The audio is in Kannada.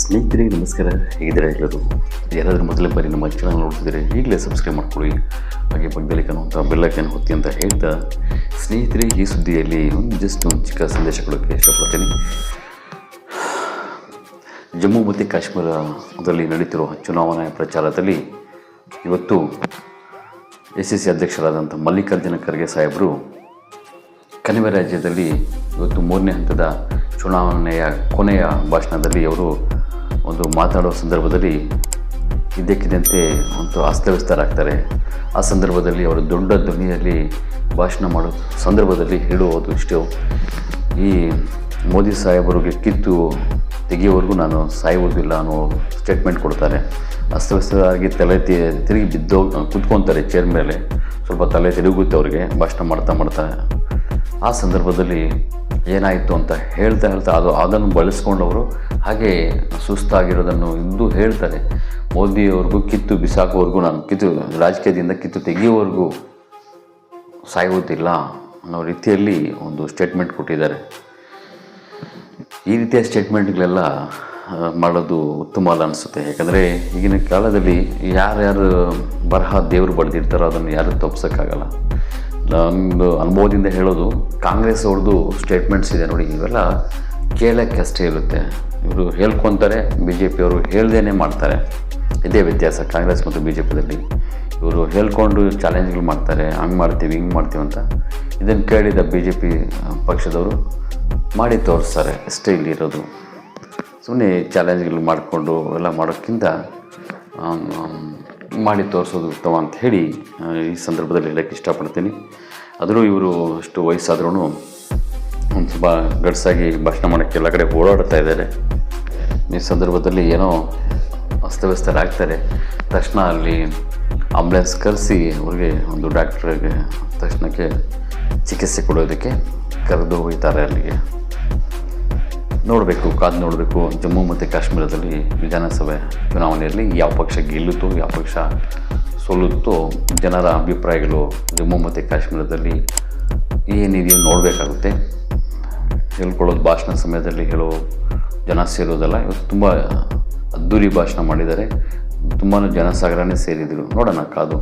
ಸ್ನೇಹಿತರಿಗೆ ನಮಸ್ಕಾರ. ಹೇಗಿದ್ದೀರಾ ಎಲ್ಲರೂ? ಯಾರಾದರೂ ಮೊದಲ ಬಾರಿ ನಮ್ಮ ಚಾನಲ್ ನೋಡ್ತಿದ್ರೆ ಈಗಲೇ ಸಬ್ಸ್ಕ್ರೈಬ್ ಮಾಡ್ಕೊಳ್ಳಿ. ಹಾಗೆ ಪಕ್ಕದಲ್ಲಿ ಕಾಣುವಂಥ ಬೆಲ್ಲಕ್ಕನ್ನು ಹೊತ್ತಿ ಅಂತ ಹೇಳ್ತಾ ಸ್ನೇಹಿತರೆ, ಈ ಸುದ್ದಿಯಲ್ಲಿ ಒಂದು ಜಸ್ಟ್ ಒಂದು ಚಿಕ್ಕ ಸಂದೇಶ ಕೊಡೋಕ್ಕೆ ಇಷ್ಟಪಡ್ತೀನಿ. ಜಮ್ಮು ಮತ್ತು ಕಾಶ್ಮೀರದಲ್ಲಿ ನಡೀತಿರುವ ಚುನಾವಣಾ ಪ್ರಚಾರದಲ್ಲಿ ಇವತ್ತು ಎಸ್ ಎಸ್ ಸಿ ಅಧ್ಯಕ್ಷರಾದಂಥ ಮಲ್ಲಿಕಾರ್ಜುನ ಖರ್ಗೆ ಸಾಹೇಬರು ಕಣಿವೆ ರಾಜ್ಯದಲ್ಲಿ ಇವತ್ತು ಮೂರನೇ ಹಂತದ ಚುನಾವಣೆಯ ಕೊನೆಯ ಭಾಷಣದಲ್ಲಿ ಅವರು ಒಂದು ಮಾತಾಡೋ ಸಂದರ್ಭದಲ್ಲಿ ಇದ್ದಕ್ಕಿದ್ದಂತೆ ಒಂದು ಅಸ್ತವ್ಯಸ್ತರಾಗ್ತಾರೆ ಆ ಸಂದರ್ಭದಲ್ಲಿ ಅವರು ದೊಡ್ಡ ಧ್ವನಿಯಲ್ಲಿ ಭಾಷಣ ಮಾಡೋ ಸಂದರ್ಭದಲ್ಲಿ ಹೇಳುವುದು ಇಷ್ಟು. ಈ ಮೋದಿ ಸಾಹೇಬರಿಗೆ ಕಿತ್ತು ತೆಗೆಯೋವರೆಗೂ ನಾನು ಸಾಯುವುದಿಲ್ಲ ಅನ್ನೋ ಸ್ಟೇಟ್ಮೆಂಟ್ ಕೊಡ್ತಾರೆ. ಅಸ್ತವ್ಯಸ್ತರಾಗಿ ತಲೆ ತಿರುಗಿ ಬಿದ್ದೋ, ಕುತ್ಕೊತಾರೆ ಚೇರ್ ಮೇಲೆ. ಸ್ವಲ್ಪ ತಲೆ ತಿರುಗುತ್ತೆ ಅವರಿಗೆ, ಭಾಷಣ ಮಾಡ್ತಾ ಮಾಡ್ತಾ. ಆ ಸಂದರ್ಭದಲ್ಲಿ ಏನಾಯಿತು ಅಂತ ಹೇಳ್ತಾ ಹೇಳ್ತಾ ಅದು ಅದನ್ನು ಬಳಸ್ಕೊಂಡವರು ಹಾಗೆ ಸುಸ್ತಾಗಿರೋದನ್ನು ಇಂದು ಹೇಳ್ತಾರೆ. ಮೋದಿಯವ್ರಿಗೂ ಕಿತ್ತು ಬಿಸಾಕೋವರೆಗೂ ನಾನು ಕಿತ್ತು ರಾಜಕೀಯದಿಂದ ಕಿತ್ತು ತೆಗೆಯೋವರೆಗೂ ಸಾಯುವುದಿಲ್ಲ ಅನ್ನೋ ರೀತಿಯಲ್ಲಿ ಒಂದು ಸ್ಟೇಟ್ಮೆಂಟ್ ಕೊಟ್ಟಿದ್ದಾರೆ. ಈ ರೀತಿಯ ಸ್ಟೇಟ್ಮೆಂಟ್ಗಳೆಲ್ಲ ಮಾಡೋದು ಉತ್ತಮ ಅಲ್ಲ ಅನಿಸುತ್ತೆ. ಯಾಕಂದರೆ ಈಗಿನ ಕಾಲದಲ್ಲಿ ಯಾರ್ಯಾರು ಬರಹ ದೇವರು ಬರೆದಿರ್ತಾರೋ ಅದನ್ನು ಯಾರು ತಪ್ಸೋಕ್ಕಾಗಲ್ಲ. ನಮ್ಮದು ಅನುಭವದಿಂದ ಹೇಳೋದು, ಕಾಂಗ್ರೆಸ್ ಅವ್ರದ್ದು ಸ್ಟೇಟ್ಮೆಂಟ್ಸ್ ಇದೆ ನೋಡಿ, ಇವೆಲ್ಲ ಕೇಳೋಕ್ಕೆ ಅಷ್ಟೇ ಇರುತ್ತೆ. ಇವರು ಹೇಳ್ಕೊತಾರೆ ಬಿ ಜೆ ಪಿಯವರು ಹೇಳ್ದೇನೆ ಮಾಡ್ತಾರೆ. ಇದೇ ವ್ಯತ್ಯಾಸ ಕಾಂಗ್ರೆಸ್ ಮತ್ತು ಬಿ ಜೆ ಪಿದಲ್ಲಿ ಇವರು ಹೇಳ್ಕೊಂಡು ಚಾಲೆಂಜ್ಗಳು ಮಾಡ್ತಾರೆ, ಹಂಗೆ ಮಾಡ್ತೀವಿ, ಹಿಂಗೆ ಮಾಡ್ತೀವಿ ಅಂತ. ಇದನ್ನು ಕೇಳಿದ ಬಿ ಜೆ ಪಿ ಪಕ್ಷದವರು ಮಾಡಿ ತೋರಿಸ್ತಾರೆ ಅಷ್ಟೇ ಇಲ್ಲಿರೋದು ಸುಮ್ಮನೆ ಚಾಲೆಂಜ್ಗಳು ಮಾಡಿಕೊಂಡು, ಎಲ್ಲ ಮಾಡೋಕ್ಕಿಂತ ಮಾಡಿ ತೋರಿಸೋದು ಉತ್ತಮ ಅಂತ ಹೇಳಿ ಈ ಸಂದರ್ಭದಲ್ಲಿ ಹೇಳೋಕ್ಕೆ ಇಷ್ಟಪಡ್ತೀನಿ. ಆದರೂ ಇವರು ಅಷ್ಟು ವಯಸ್ಸಾದ್ರೂ ಒಂದು ಸ್ವಲ್ಪ ಗಡ್ಸಾಗಿ ಭಾಷಣ ಮಾಡೋಕ್ಕೆ ಎಲ್ಲ ಕಡೆ ಓಡಾಡ್ತಾ ಇದ್ದಾರೆ. ಈ ಸಂದರ್ಭದಲ್ಲಿ ಏನೋ ಅಸ್ತವ್ಯಸ್ತರಾಗ್ತಾರೆ. ತಕ್ಷಣ ಅಲ್ಲಿ ಆಂಬುಲೆನ್ಸ್ ಕರೆಸಿ ಅವ್ರಿಗೆ ಒಂದು ಡಾಕ್ಟ್ರಿಗೆ ತಕ್ಷಣಕ್ಕೆ ಚಿಕಿತ್ಸೆ ಕೊಡೋದಕ್ಕೆ ಕರೆದು ಹೋಗ್ತಾರೆ ಅಲ್ಲಿಗೆ. ನೋಡಬೇಕು, ಕಾದು ನೋಡಬೇಕು. ಜಮ್ಮು ಮತ್ತು ಕಾಶ್ಮೀರದಲ್ಲಿ ವಿಧಾನಸಭೆ ಚುನಾವಣೆಯಲ್ಲಿ ಯಾವ ಪಕ್ಷ ಗೆಲ್ಲುತ್ತೋ, ಯಾವ ಪಕ್ಷ ಸೋಲುತ್ತೋ, ಜನರ ಅಭಿಪ್ರಾಯಗಳು ಜಮ್ಮು ಮತ್ತು ಕಾಶ್ಮೀರದಲ್ಲಿ ಏನಿದೆಯೋ ನೋಡಬೇಕಾಗುತ್ತೆ. ಹೇಳ್ಕೊಳ್ಳೋದು ಭಾಷಣ ಸಮಯದಲ್ಲಿ ಹೇಳೋ ಜನ ಸೇರೋದಲ್ಲ, ಇವತ್ತು ತುಂಬ ಅದ್ಧೂರಿ ಭಾಷಣ ಮಾಡಿದ್ದಾರೆ. ತುಂಬಾ ಜನಸಾಗರನೇ ಸೇರಿದರು. ನೋಡೋಣ ಕಾದು.